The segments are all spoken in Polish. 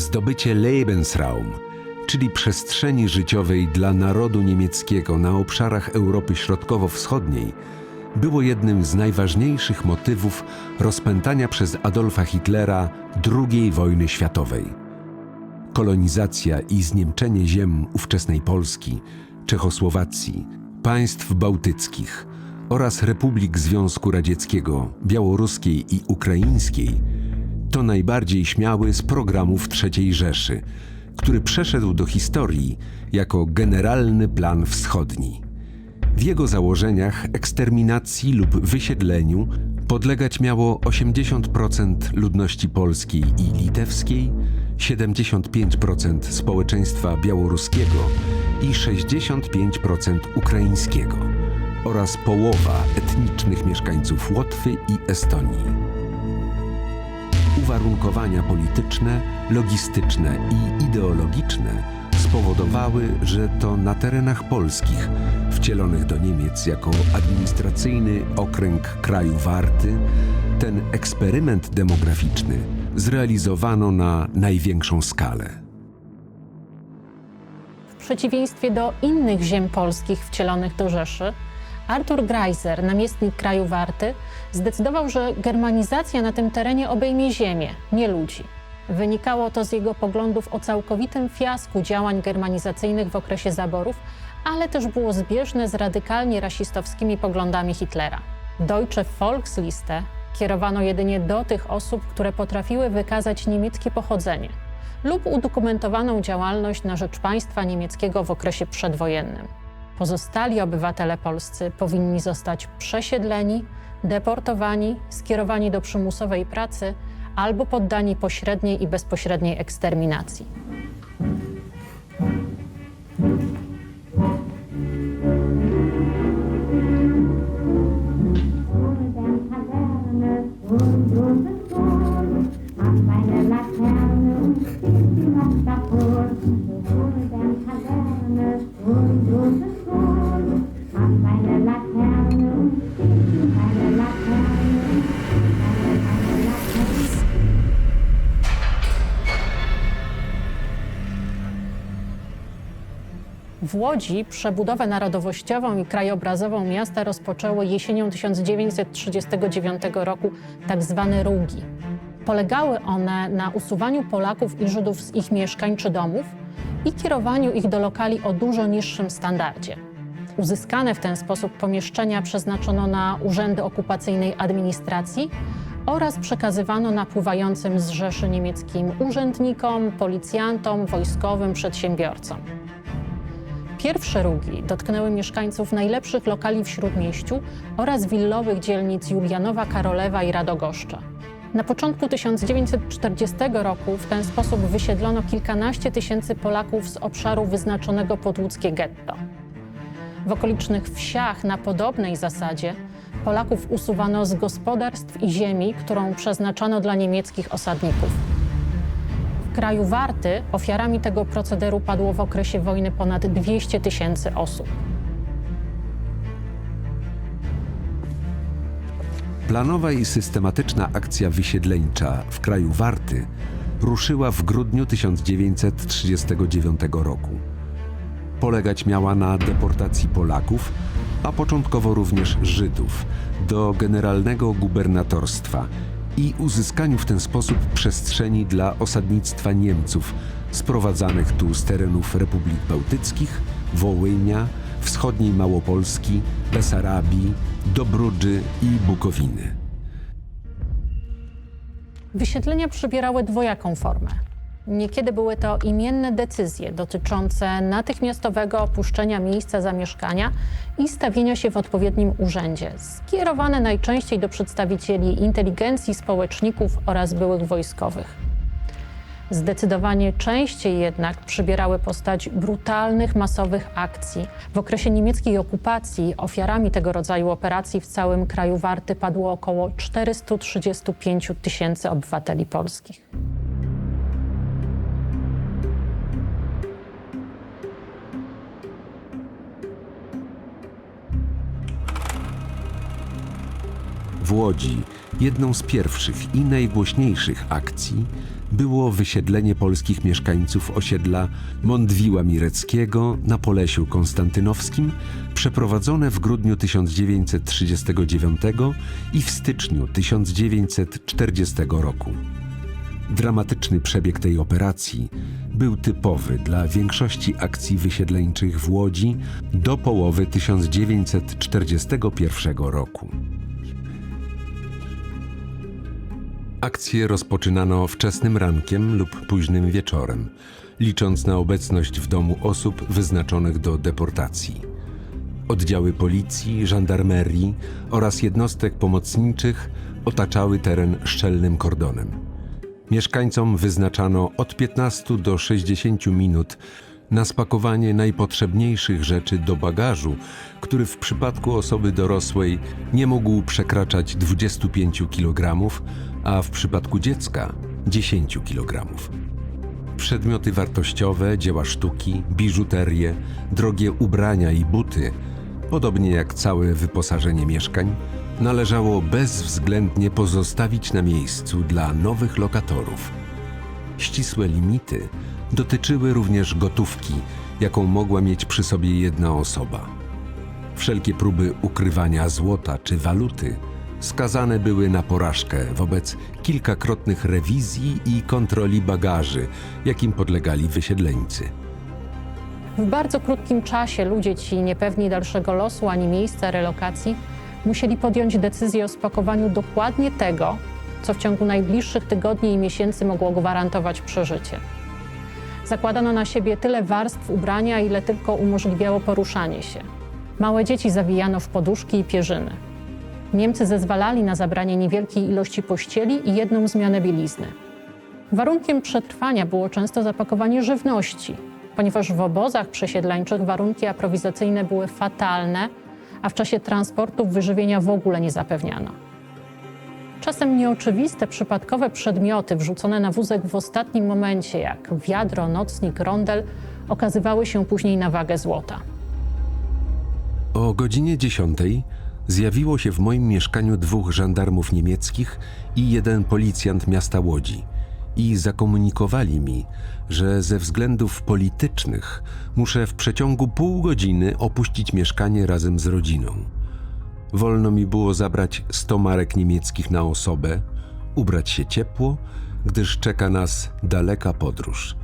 Zdobycie Lebensraum, czyli przestrzeni życiowej dla narodu niemieckiego na obszarach Europy Środkowo-Wschodniej, było jednym z najważniejszych motywów rozpętania przez Adolfa Hitlera II wojny światowej. Kolonizacja i zniemczenie ziem ówczesnej Polski, Czechosłowacji, państw bałtyckich oraz republik Związku Radzieckiego, Białoruskiej i Ukraińskiej to najbardziej śmiały z programów III Rzeszy, który przeszedł do historii jako Generalny Plan Wschodni. W jego założeniach eksterminacji lub wysiedleniu podlegać miało 80% ludności polskiej i litewskiej, 75% społeczeństwa białoruskiego i 65% ukraińskiego oraz połowa etnicznych mieszkańców Łotwy i Estonii uwarunkowania polityczne, logistyczne i ideologiczne spowodowały, że to na terenach polskich, wcielonych do Niemiec jako administracyjny okręg kraju Warty, ten eksperyment demograficzny zrealizowano na największą skalę. W przeciwieństwie do innych ziem polskich wcielonych do Rzeszy, Artur Greiser, namiestnik kraju Warty, zdecydował, że germanizacja na tym terenie obejmie ziemię, nie ludzi. Wynikało to z jego poglądów o całkowitym fiasku działań germanizacyjnych w okresie zaborów, ale też było zbieżne z radykalnie rasistowskimi poglądami Hitlera. Deutsche Volksliste kierowano jedynie do tych osób, które potrafiły wykazać niemieckie pochodzenie lub udokumentowaną działalność na rzecz państwa niemieckiego w okresie przedwojennym. Pozostali obywatele polscy powinni zostać przesiedleni, deportowani, skierowani do przymusowej pracy albo poddani pośredniej i bezpośredniej eksterminacji. und Łodzi przebudowę narodowościową i krajobrazową miasta rozpoczęły jesienią 1939 roku tzw. rugi. Polegały one na usuwaniu Polaków i Żydów z ich mieszkań czy domów i kierowaniu ich do lokali o dużo niższym standardzie. Uzyskane w ten sposób pomieszczenia przeznaczono na urzędy okupacyjnej administracji oraz przekazywano napływającym z Rzeszy niemieckim urzędnikom, policjantom, wojskowym, przedsiębiorcom. Pierwsze rugi dotknęły mieszkańców najlepszych lokali w Śródmieściu oraz willowych dzielnic Julianowa, Karolewa i Radogoszcza. Na początku 1940 roku w ten sposób wysiedlono kilkanaście tysięcy Polaków z obszaru wyznaczonego pod łódzkie getto. W okolicznych wsiach na podobnej zasadzie Polaków usuwano z gospodarstw i ziemi, którą przeznaczano dla niemieckich osadników. Kraju Warty ofiarami tego procederu padło w okresie wojny ponad 200 tysięcy osób. Planowa i systematyczna akcja wysiedleńcza w kraju Warty ruszyła w grudniu 1939 roku. Polegać miała na deportacji Polaków, a początkowo również Żydów, do generalnego gubernatorstwa i uzyskaniu w ten sposób przestrzeni dla osadnictwa Niemców sprowadzanych tu z terenów Republik Bałtyckich, Wołynia, wschodniej Małopolski, Besarabii, Dobrudży i Bukowiny. Wysiedlenia przybierały dwojaką formę. Niekiedy były to imienne decyzje dotyczące natychmiastowego opuszczenia miejsca zamieszkania i stawienia się w odpowiednim urzędzie, skierowane najczęściej do przedstawicieli inteligencji, społeczników oraz byłych wojskowych. Zdecydowanie częściej jednak przybierały postać brutalnych, masowych akcji. W okresie niemieckiej okupacji ofiarami tego rodzaju operacji w całym kraju Warty padło około 435 tysięcy obywateli polskich. W Łodzi Jedną z pierwszych i najgłośniejszych akcji było wysiedlenie polskich mieszkańców osiedla Mondwiła Mireckiego na Polesiu Konstantynowskim, przeprowadzone w grudniu 1939 i w styczniu 1940 roku. Dramatyczny przebieg tej operacji był typowy dla większości akcji wysiedleńczych w Łodzi do połowy 1941 roku. Akcję rozpoczynano wczesnym rankiem lub późnym wieczorem, licząc na obecność w domu osób wyznaczonych do deportacji. Oddziały policji, żandarmerii oraz jednostek pomocniczych otaczały teren szczelnym kordonem. Mieszkańcom wyznaczano od 15 do 60 minut na spakowanie najpotrzebniejszych rzeczy do bagażu, który w przypadku osoby dorosłej nie mógł przekraczać 25 kg, a w przypadku dziecka 10 kg. Przedmioty wartościowe, dzieła sztuki, biżuterię, drogie ubrania i buty, podobnie jak całe wyposażenie mieszkań, należało bezwzględnie pozostawić na miejscu dla nowych lokatorów. Ścisłe limity dotyczyły również gotówki, jaką mogła mieć przy sobie jedna osoba. Wszelkie próby ukrywania złota czy waluty skazane były na porażkę wobec kilkakrotnych rewizji i kontroli bagaży, jakim podlegali wysiedleńcy. W bardzo krótkim czasie ludzie ci niepewni dalszego losu ani miejsca relokacji musieli podjąć decyzję o spakowaniu dokładnie tego, co w ciągu najbliższych tygodni i miesięcy mogło gwarantować przeżycie. Zakładano na siebie tyle warstw ubrania, ile tylko umożliwiało poruszanie się. Małe dzieci zawijano w poduszki i pierzyny. Niemcy zezwalali na zabranie niewielkiej ilości pościeli i jedną zmianę bielizny. Warunkiem przetrwania było często zapakowanie żywności, ponieważ w obozach przesiedleńczych warunki aprowizacyjne były fatalne, a w czasie transportu wyżywienia w ogóle nie zapewniano. Czasem nieoczywiste, przypadkowe przedmioty wrzucone na wózek w ostatnim momencie, jak wiadro, nocnik, rondel, okazywały się później na wagę złota. O godzinie 10 zjawiło się w moim mieszkaniu dwóch żandarmów niemieckich i jeden policjant miasta Łodzi i zakomunikowali mi, że ze względów politycznych muszę w przeciągu pół godziny opuścić mieszkanie razem z rodziną. Wolno mi było zabrać 100 marek niemieckich na osobę, ubrać się ciepło, gdyż czeka nas daleka podróż,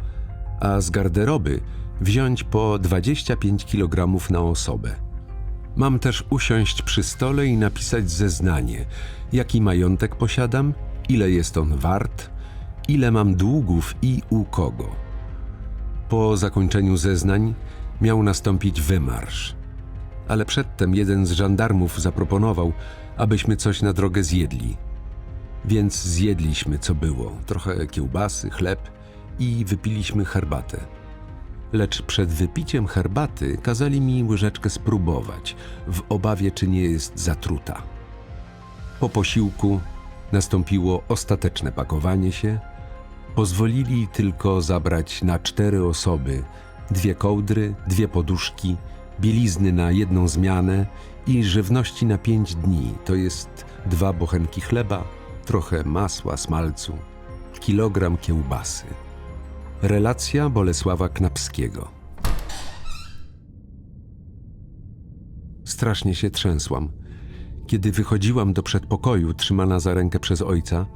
a z garderoby wziąć po 25 kg na osobę. Mam też usiąść przy stole i napisać zeznanie, jaki majątek posiadam, ile jest on wart, ile mam długów i u kogo. Po zakończeniu zeznań miał nastąpić wymarsz. Ale przedtem jeden z żandarmów zaproponował, abyśmy coś na drogę zjedli. Więc zjedliśmy, co było: trochę kiełbasy, chleb i wypiliśmy herbatę. Lecz przed wypiciem herbaty kazali mi łyżeczkę spróbować, w obawie, czy nie jest zatruta. Po posiłku nastąpiło ostateczne pakowanie się. Pozwolili tylko zabrać na cztery osoby dwie kołdry, dwie poduszki, bielizny na jedną zmianę i żywności na pięć dni, to jest dwa bochenki chleba, trochę masła, smalcu, kilogram kiełbasy. Relacja Bolesława Knapskiego. Strasznie się trzęsłam. Kiedy wychodziłam do przedpokoju, trzymana za rękę przez ojca,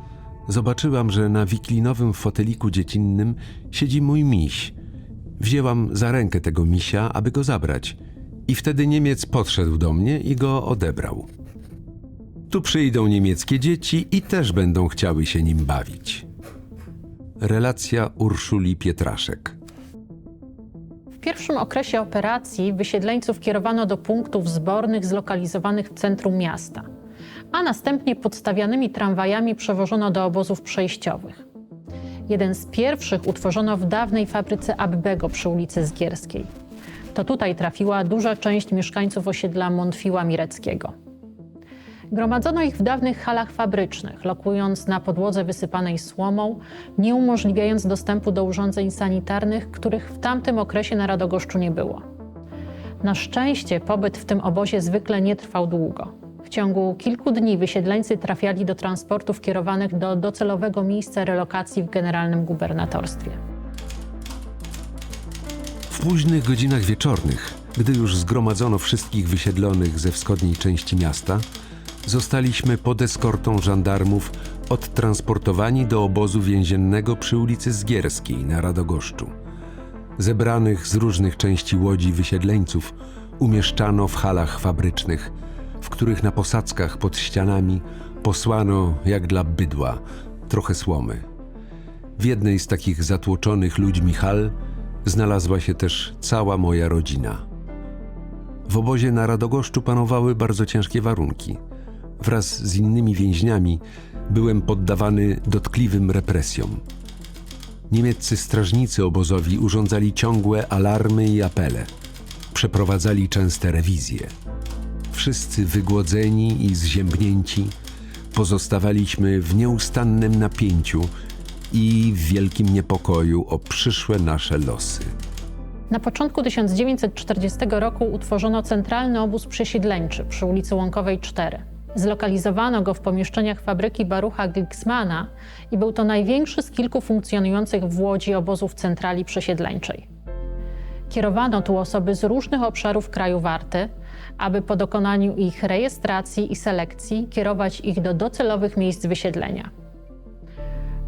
zobaczyłam, że na wiklinowym foteliku dziecinnym siedzi mój miś. Wzięłam za rękę tego misia, aby go zabrać. I wtedy Niemiec podszedł do mnie i go odebrał. Tu przyjdą niemieckie dzieci i też będą chciały się nim bawić. Relacja Urszuli Pietraszek. W pierwszym okresie operacji wysiedleńców kierowano do punktów zbornych zlokalizowanych w centrum miasta, a następnie podstawianymi tramwajami przewożono do obozów przejściowych. Jeden z pierwszych utworzono w dawnej fabryce Abbego przy ulicy Zgierskiej. To tutaj trafiła duża część mieszkańców osiedla Montfiła Mireckiego. Gromadzono ich w dawnych halach fabrycznych, lokując na podłodze wysypanej słomą, nie umożliwiając dostępu do urządzeń sanitarnych, których w tamtym okresie na Radogoszczu nie było. Na szczęście pobyt w tym obozie zwykle nie trwał długo. W ciągu kilku dni wysiedleńcy trafiali do transportów kierowanych do docelowego miejsca relokacji w generalnym gubernatorstwie. W późnych godzinach wieczornych, gdy już zgromadzono wszystkich wysiedlonych ze wschodniej części miasta, zostaliśmy pod eskortą żandarmów odtransportowani do obozu więziennego przy ulicy Zgierskiej na Radogoszczu. Zebranych z różnych części łodzi wysiedleńców umieszczano w halach fabrycznych, w których na posadzkach pod ścianami posłano, jak dla bydła, trochę słomy. W jednej z takich zatłoczonych ludźmi hal znalazła się też cała moja rodzina. W obozie na Radogoszczu panowały bardzo ciężkie warunki. Wraz z innymi więźniami byłem poddawany dotkliwym represjom. Niemieccy strażnicy obozowi urządzali ciągłe alarmy i apele. Przeprowadzali częste rewizje. Wszyscy wygłodzeni i zziębnięci pozostawaliśmy w nieustannym napięciu i w wielkim niepokoju o przyszłe nasze losy. Na początku 1940 roku utworzono centralny obóz przesiedleńczy przy ulicy Łąkowej 4. Zlokalizowano go w pomieszczeniach fabryki Barucha Glicksmana i był to największy z kilku funkcjonujących w Łodzi obozów centrali przesiedleńczej. Kierowano tu osoby z różnych obszarów kraju Warty, aby po dokonaniu ich rejestracji i selekcji kierować ich do docelowych miejsc wysiedlenia.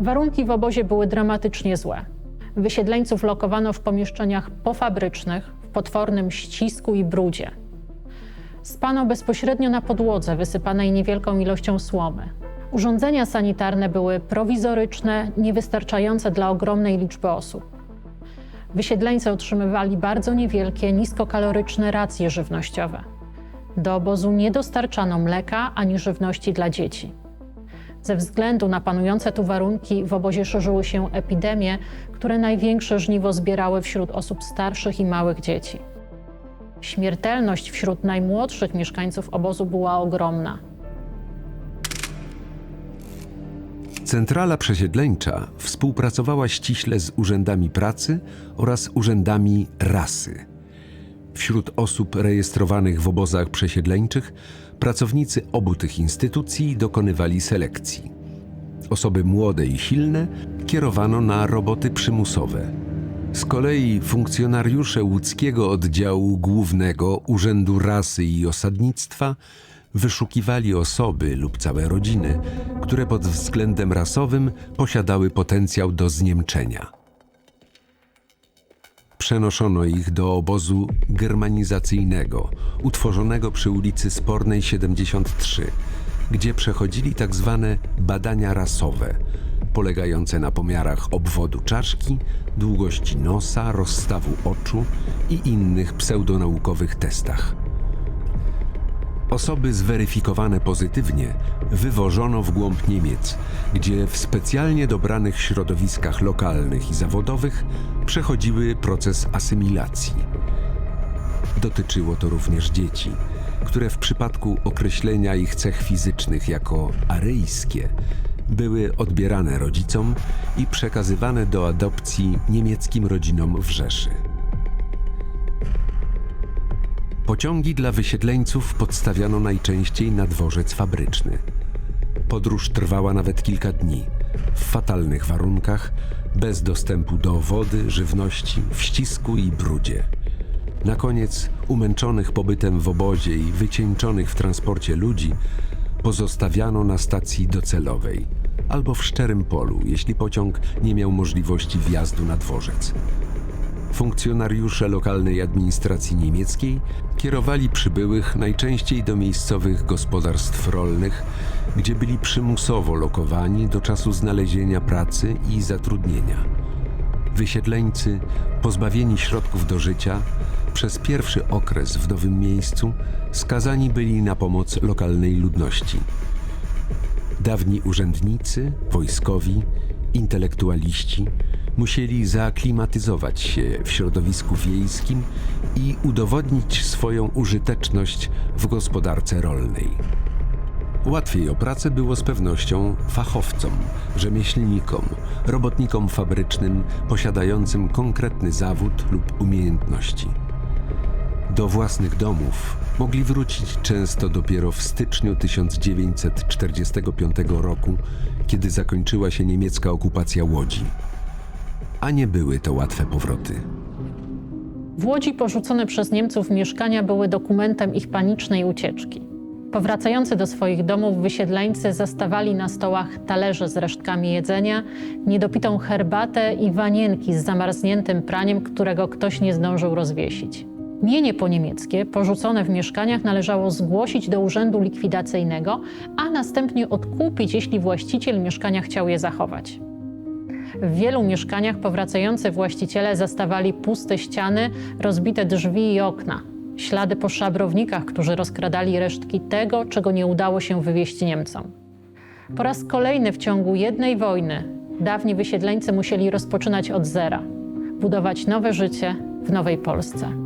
Warunki w obozie były dramatycznie złe. Wysiedleńców lokowano w pomieszczeniach pofabrycznych, w potwornym ścisku i brudzie. Spano bezpośrednio na podłodze wysypanej niewielką ilością słomy. Urządzenia sanitarne były prowizoryczne, niewystarczające dla ogromnej liczby osób. Wysiedleńcy otrzymywali bardzo niewielkie, niskokaloryczne racje żywnościowe. Do obozu nie dostarczano mleka ani żywności dla dzieci. Ze względu na panujące tu warunki w obozie szerzyły się epidemie, które największe żniwo zbierały wśród osób starszych i małych dzieci. Śmiertelność wśród najmłodszych mieszkańców obozu była ogromna. Centrala przesiedleńcza współpracowała ściśle z urzędami pracy oraz urzędami rasy. Wśród osób rejestrowanych w obozach przesiedleńczych pracownicy obu tych instytucji dokonywali selekcji. Osoby młode i silne kierowano na roboty przymusowe. Z kolei funkcjonariusze łódzkiego oddziału głównego Urzędu Rasy i Osadnictwa wyszukiwali osoby lub całe rodziny, które pod względem rasowym posiadały potencjał do zniemczenia. Przenoszono ich do obozu germanizacyjnego, utworzonego przy ulicy Spornej 73, gdzie przechodzili tak zwane badania rasowe, polegające na pomiarach obwodu czaszki, długości nosa, rozstawu oczu i innych pseudonaukowych testach. Osoby zweryfikowane pozytywnie wywożono w głąb Niemiec, gdzie w specjalnie dobranych środowiskach lokalnych i zawodowych przechodziły proces asymilacji. Dotyczyło to również dzieci, które w przypadku określenia ich cech fizycznych jako aryjskie były odbierane rodzicom i przekazywane do adopcji niemieckim rodzinom w Rzeszy. Pociągi dla wysiedleńców podstawiano najczęściej na dworzec fabryczny. Podróż trwała nawet kilka dni, w fatalnych warunkach, bez dostępu do wody, żywności, w ścisku i brudzie. Na koniec, umęczonych pobytem w obozie i wycieńczonych w transporcie ludzi, pozostawiano na stacji docelowej albo w szczerym polu, jeśli pociąg nie miał możliwości wjazdu na dworzec. Funkcjonariusze lokalnej administracji niemieckiej kierowali przybyłych najczęściej do miejscowych gospodarstw rolnych, gdzie byli przymusowo lokowani do czasu znalezienia pracy i zatrudnienia. Wysiedleńcy, pozbawieni środków do życia, przez pierwszy okres w nowym miejscu skazani byli na pomoc lokalnej ludności. Dawni urzędnicy, wojskowi, intelektualiści musieli zaaklimatyzować się w środowisku wiejskim i udowodnić swoją użyteczność w gospodarce rolnej. Łatwiej o pracę było z pewnością fachowcom, rzemieślnikom, robotnikom fabrycznym posiadającym konkretny zawód lub umiejętności. Do własnych domów mogli wrócić często dopiero w styczniu 1945 roku, kiedy zakończyła się niemiecka okupacja Łodzi. A nie były to łatwe powroty. W Łodzi porzucone przez Niemców mieszkania były dokumentem ich panicznej ucieczki. Powracający do swoich domów wysiedleńcy zastawali na stołach talerze z resztkami jedzenia, niedopitą herbatę i wanienki z zamarzniętym praniem, którego ktoś nie zdążył rozwiesić. Mienie poniemieckie porzucone w mieszkaniach należało zgłosić do urzędu likwidacyjnego, a następnie odkupić, jeśli właściciel mieszkania chciał je zachować. W wielu mieszkaniach powracający właściciele zastawali puste ściany, rozbite drzwi i okna, ślady po szabrownikach, którzy rozkradali resztki tego, czego nie udało się wywieźć Niemcom. Po raz kolejny w ciągu jednej wojny dawni wysiedleńcy musieli rozpoczynać od zera, budować nowe życie w nowej Polsce.